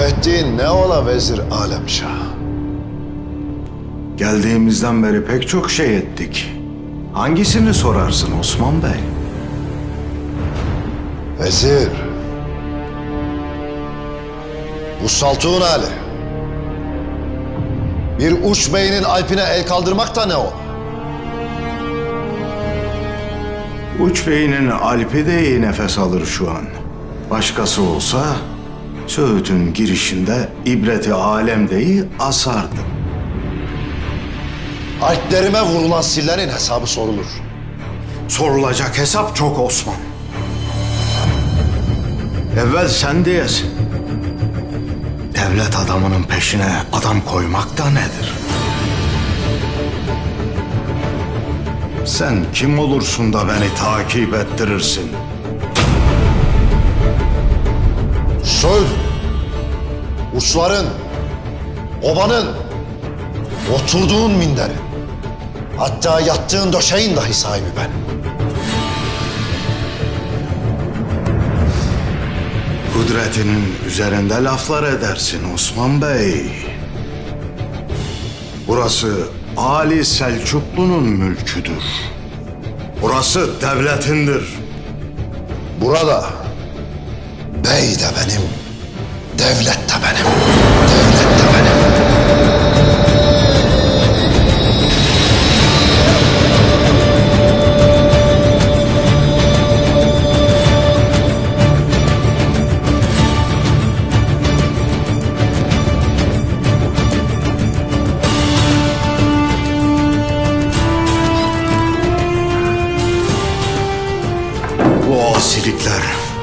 ettiğin ne ola vezir Alemşah? Geldiğimizden beri pek çok şey ettik. Hangisini sorarsın Osman Bey? Vezir. Bu saltuğun hali. Bir uç beynin alpine el kaldırmak da ne o? Uç Bey'in Alp'i de iyi nefes alır şu an. Başkası olsa Söğüt'ün girişinde ibreti alemdeyi asardı. Alplerime vurulan sillerin hesabı sorulur. Sorulacak hesap çok Osman. Evvel sen diyesin. Devlet adamının peşine adam koymak da nedir? Sen kim olursun da beni takip ettirirsin? Söl. Uçların, obanın, oturduğun minderin, hatta yattığın döşeğin dahi sahibi benim. Kudretinin üzerinde laflar edersin Osman Bey. Burası Ali Selçuklu'nun mülküdür. Burası devletindir. Burada bey de benim, devlet de benim, devlet de benim. Bu asilikler